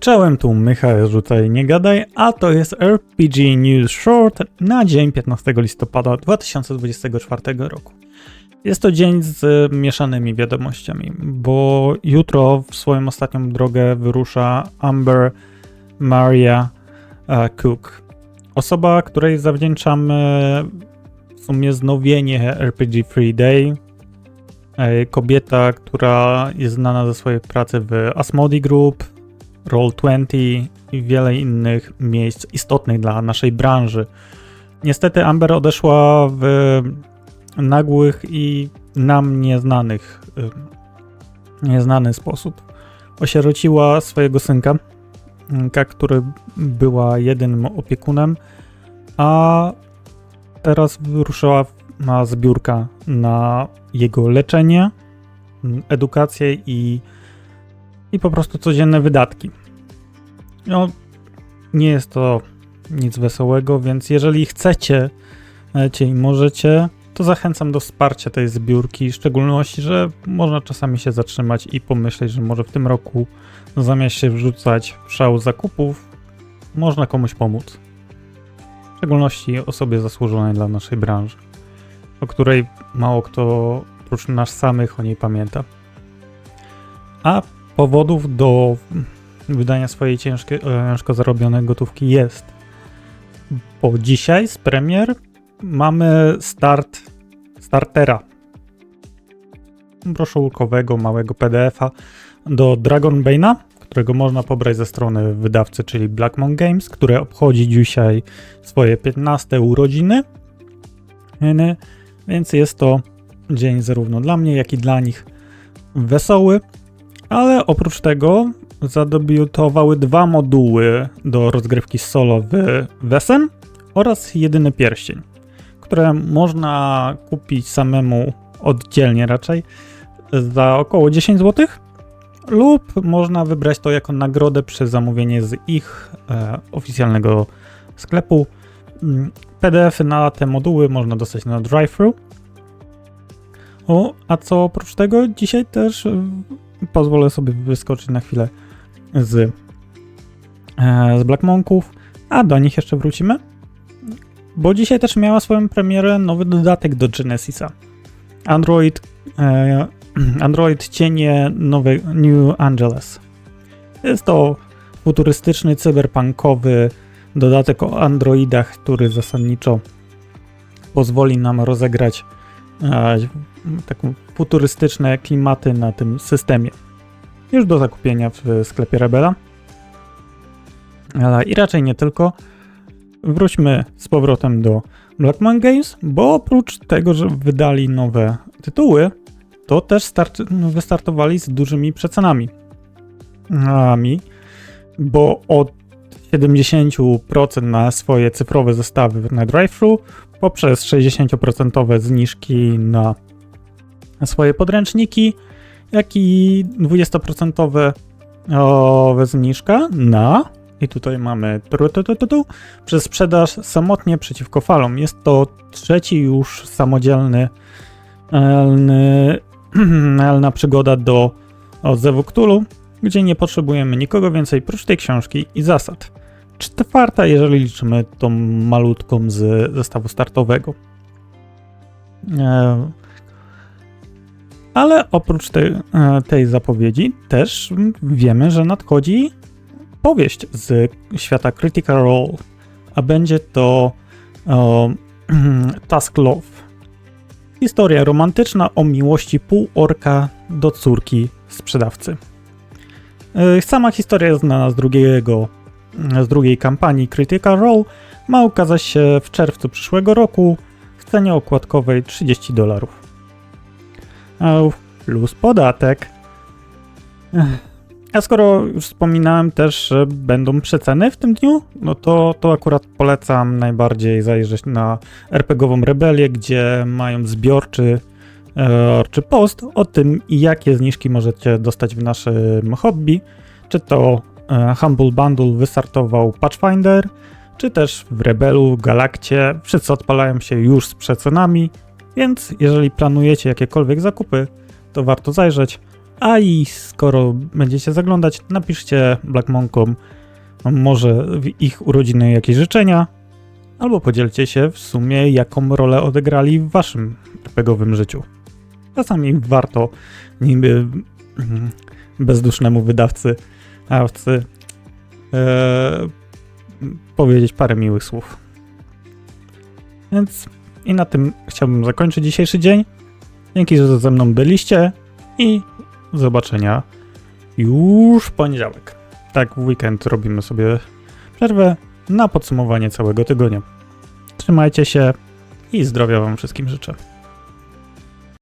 Czołem tu Michał Rzucaj Nie Gadaj, a to jest RPG News Short na dzień 15 listopada 2024 roku. Jest to dzień z mieszanymi wiadomościami, bo jutro w swoją ostatnią drogę wyrusza Amber Maria e, Cook. Osoba, której zawdzięczamy w sumie znowienie RPG Free Day. E, Kobieta, która jest znana ze swojej pracy w Asmodee Group, Roll20 i wiele innych miejsc istotnych dla naszej branży. Niestety Amber odeszła w nagłych i nam nieznanych, y, nieznany sposób. Osierociła swojego synka, który była jedynym opiekunem, a teraz wyruszyła na zbiórka na jego leczenie, edukację i i po prostu codzienne wydatki. No, nie jest to nic wesołego, więc jeżeli chcecie e, i możecie, to zachęcam do wsparcia tej zbiórki, w szczególności, że można czasami się zatrzymać i pomyśleć, że może w tym roku zamiast się wrzucać w szał zakupów, można komuś pomóc. W szczególności osobie zasłużonej dla naszej branży, o której mało kto oprócz nas samych o niej pamięta. A powodów do wydania swojej ciężkie, ciężko zarobionej gotówki jest. Bo dzisiaj z premier mamy start startera broszurkowego, małego PDF-a do Dragonbane'a, którego można pobrać ze strony wydawcy, czyli Blackmon Games, które obchodzi dzisiaj swoje 15 urodziny. Więc jest to dzień zarówno dla mnie, jak i dla nich wesoły. Ale oprócz tego zadebiutowały dwa moduły do rozgrywki solo w Wesen oraz jedyny pierścień, które można kupić samemu oddzielnie raczej za około 10 zł lub można wybrać to jako nagrodę przy zamówienie z ich e, oficjalnego sklepu. Mm, PDF-y na te moduły można dostać na drive-thru. O, a co oprócz tego dzisiaj też pozwolę sobie wyskoczyć na chwilę z, e, z Black Monków, a do nich jeszcze wrócimy. Bo dzisiaj też miała swoją premierę nowy dodatek do Genesisa. Android, e, Android cienie nowy New Angeles. Jest to futurystyczny, cyberpunkowy dodatek o androidach, który zasadniczo pozwoli nam rozegrać e, futurystyczne klimaty na tym systemie. Już do zakupienia w sklepie Rebela. Ale i raczej nie tylko. Wróćmy z powrotem do Blackman Games, bo oprócz tego, że wydali nowe tytuły, to też start, wystartowali z dużymi przecenami. Bo od 70% na swoje cyfrowe zestawy na drive-thru, poprzez 60% zniżki na swoje podręczniki, jak i 20% zniżka na i tutaj mamy tu, tu, tu, tu, przez sprzedaż samotnie przeciwko falom. Jest to trzeci już samodzielny elna przygoda do odzewu Cthulhu, gdzie nie potrzebujemy nikogo więcej prócz tej książki i zasad. Czwarta, jeżeli liczymy tą malutką z zestawu startowego. E, ale oprócz tej, e, tej zapowiedzi też wiemy, że nadchodzi powieść z świata Critical Role, a będzie to Task Love. Historia romantyczna o miłości półorka do córki sprzedawcy. E, sama historia znana z drugiego, z drugiej kampanii Critical Role ma ukazać się w czerwcu przyszłego roku w cenie okładkowej 30 dolarów plus podatek. A skoro już wspominałem też, że będą przeceny w tym dniu, no to, to akurat polecam najbardziej zajrzeć na RPGową Rebelię, gdzie mają zbiorczy e, czy post o tym, jakie zniżki możecie dostać w naszym hobby. Czy to e, Humble Bundle wystartował Patchfinder, czy też w Rebelu, Galakcie. Wszyscy odpalają się już z przecenami, więc jeżeli planujecie jakiekolwiek zakupy, to warto zajrzeć. A i skoro będziecie zaglądać, napiszcie Black Monkom może w ich urodziny jakieś życzenia, albo podzielcie się w sumie, jaką rolę odegrali w waszym RPGowym życiu. Czasami warto niby mm, bezdusznemu wydawcy, awcy e, powiedzieć parę miłych słów. Więc i na tym chciałbym zakończyć dzisiejszy dzień. Dzięki, że ze mną byliście i do zobaczenia już w poniedziałek. Tak, w weekend robimy sobie przerwę na podsumowanie całego tygodnia. Trzymajcie się i zdrowia Wam wszystkim życzę.